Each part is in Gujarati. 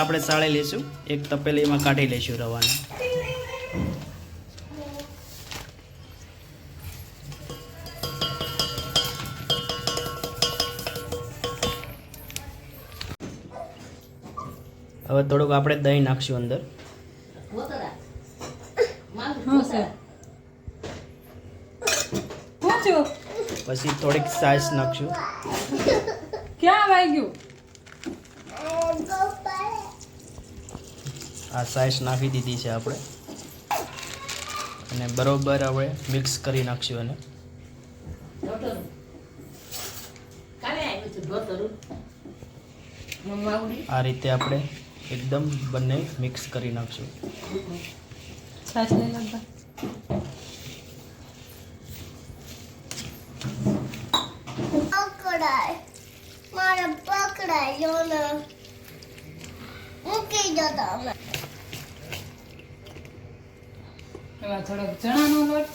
આપણે સાળી લઈશું. એક તપેલીમાં કાઢી લઈશું રવાને. હવે થોડુંક આપણે દહીં નાખશું અંદર. પછી થોડીક સાઈઝ નાખશું. ક્યાં વાગ્યું? આ સાઈઝ નાખી દીધી છે આપણે. અને બરોબર આપણે મિક્સ કરી નાખશું એને. આ રીતે આપણે એકદમ બંને મિક્સ કરી નાખશું. પકડાય. મારે પકડાય મૂકી દો તમે એમાં થોડોક ચણાનો લોટ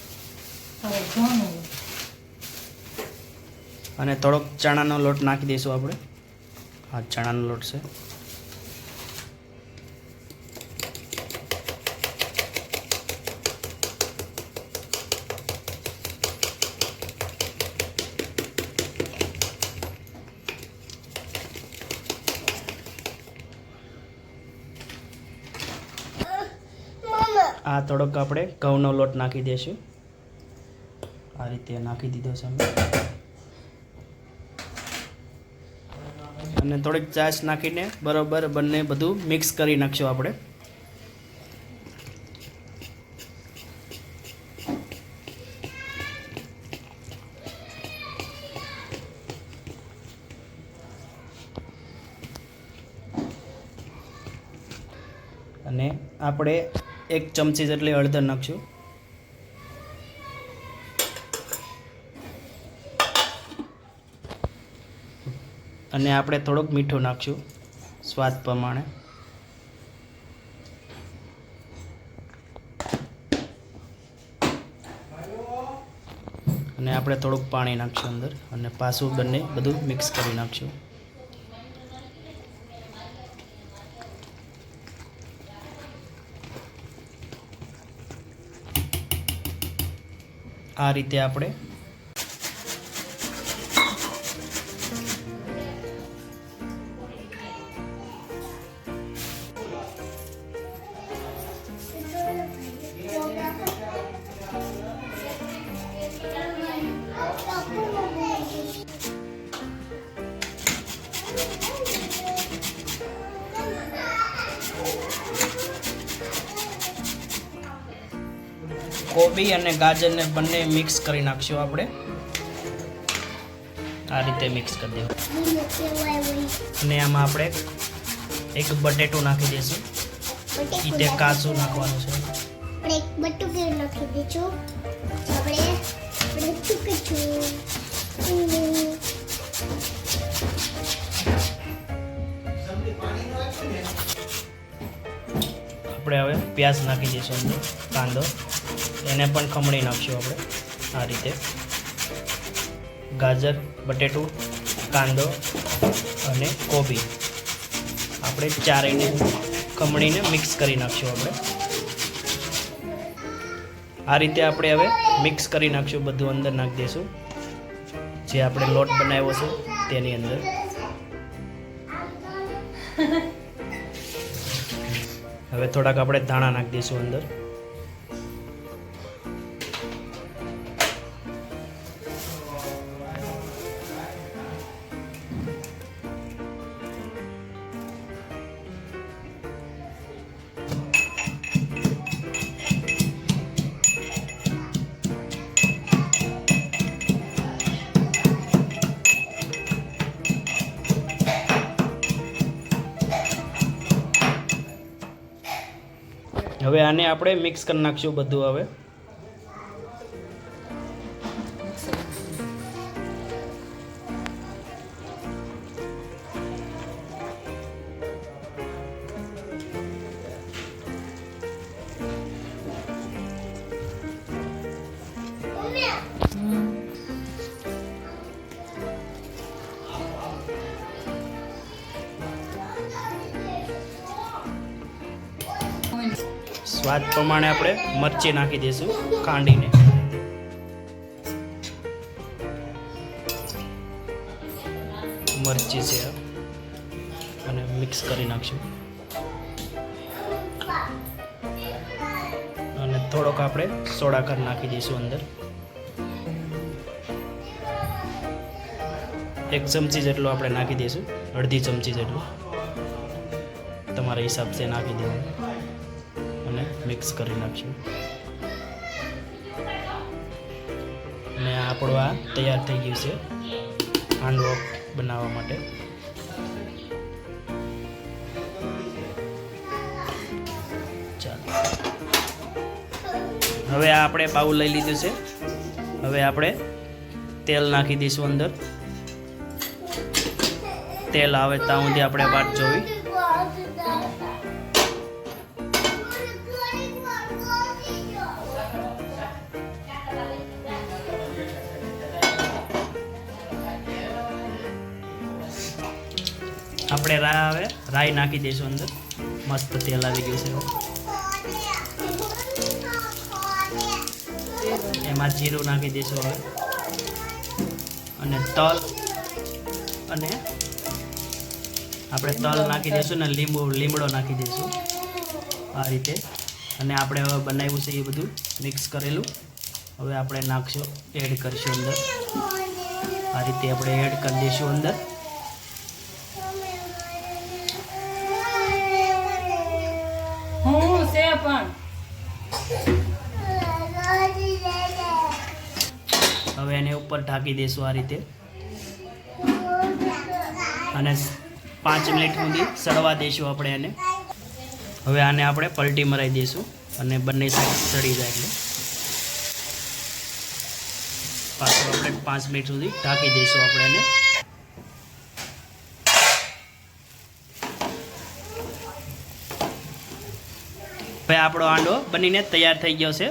થોડોક ઘઉંનો લોટ. અને થોડોક ચણાનો લોટ નાખી દઈશું આપણે. હા ચણાનો લોટ છે. આ થોડોક આપણે ઘઉંનો લોટ નાખી દઈશું આ રીતે નાખી દીધો છે અને થોડીક ચાશ નાખીને બરોબર બંને બધું મિક્સ કરી નાખશું આપણે. અને આપણે એક ચમચી જેટલી હળદર નાખશું. અને આપણે થોડુંક મીઠું નાખશું, સ્વાદ પ્રમાણે. અને આપણે થોડુંક પાણી નાખશું અંદર, અને પાછું બંને બધું મિક્સ કરી નાખશું. આ રીતે આપણે કોબી અને ગાજરને બંને મિક્સ કરી નાખશું આપણે. આ રીતે મિક્સ કરી દેવું. અને આમાં આપણે એક બટેટું નાખી દઈશું તે કાચું નાખવાનું છે. આપણે એક બટુકે નાખી દઈશું આપણે આપણે ચૂકીશું આપણે હવે પ્યાજ નાખી દઈશું અંદર કાંદો. એને પણ ખમણી નાખશું આપણે આ રીતે. ગાજર, બટેટું, કાંદો અને કોબી. આપણે ચારેયને ખમણીને મિક્સ કરી નાખશું આપણે. આ રીતે આપણે હવે મિક્સ કરી નાખશું બધું અંદર નાખી દઈશું. જે આપણે લોટ બનાવ્યો છે તેની અંદર. હવે થોડાક આપણે ધાણા નાખી દઈશું અંદર. હવે આને આપણે મિક્સ કરી નાખશું બધું હવે. સ્વાદ પ્રમાણે આપણે મરચી નાખી દઈશું ખાંડીને. મરચી છે અને મિક્સ કરી નાખશું. અને થોડોક આપણે સોડાકર નાખી દઈશું અંદર. એક ચમચી જેટલું આપણે નાખી દઈશું. અડધી ચમચી જેટલું. તમારા હિસાબથી નાખી દેવાનું. અને મિક્સ કરી નાખ્યું. ને આપણો આ તૈયાર થઈ ગયું છે હાંડવો બનાવવા માટે. હવે આ આપણે બાઉલ લઈ લીધું છે. હવે આપણે તેલ નાખી દઈશું અંદર. તેલ આવે ત્યાં સુધી આપણે વાટ જોવી. આપણે રાય આવે રાઈ નાખી દઈશું અંદર. મસ્ત તેલ આવી ગયું છે. એમાં જીરું નાખી દઈશું હવે. અને તલ, અને આપણે તલ નાખી દઈશું ને લીંબુ, લીમડો નાખી દઈશું આ રીતે. અને આપણે હવે બનાવ્યું છે એ બધું મિક્સ કરેલું. હવે આપણે નાખશું, એડ કરીશું અંદર. આ રીતે આપણે એડ કરી દઈશું અંદર. પણ. હવે એને ઉપર ઢાંકી દઈશું આ રીતે. અને પાંચ મિનિટ સુધી સડવા દઈશું આપણે એને. હવે આને આપણે પલટી મરાવી દઈશું અને બંને સાઈડ સડી જાય એટલે. પાછું આપણે પાંચ મિનિટ સુધી ઢાંકી દઈશું આપણે એને. હવે આપણો હાંડવો બનીને તૈયાર થઈ ગયો છે.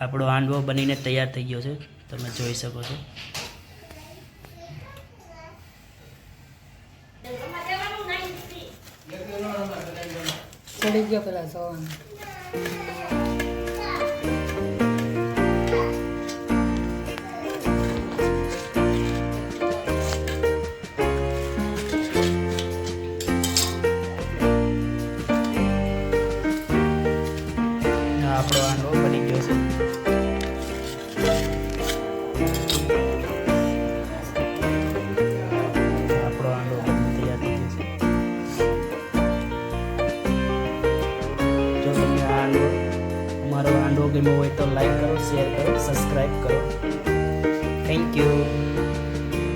આપણો હાંડવો બનીને તૈયાર થઈ ગયો છે. તમે જોઈ શકો છો. ચડી ગયો પેલા સવાનું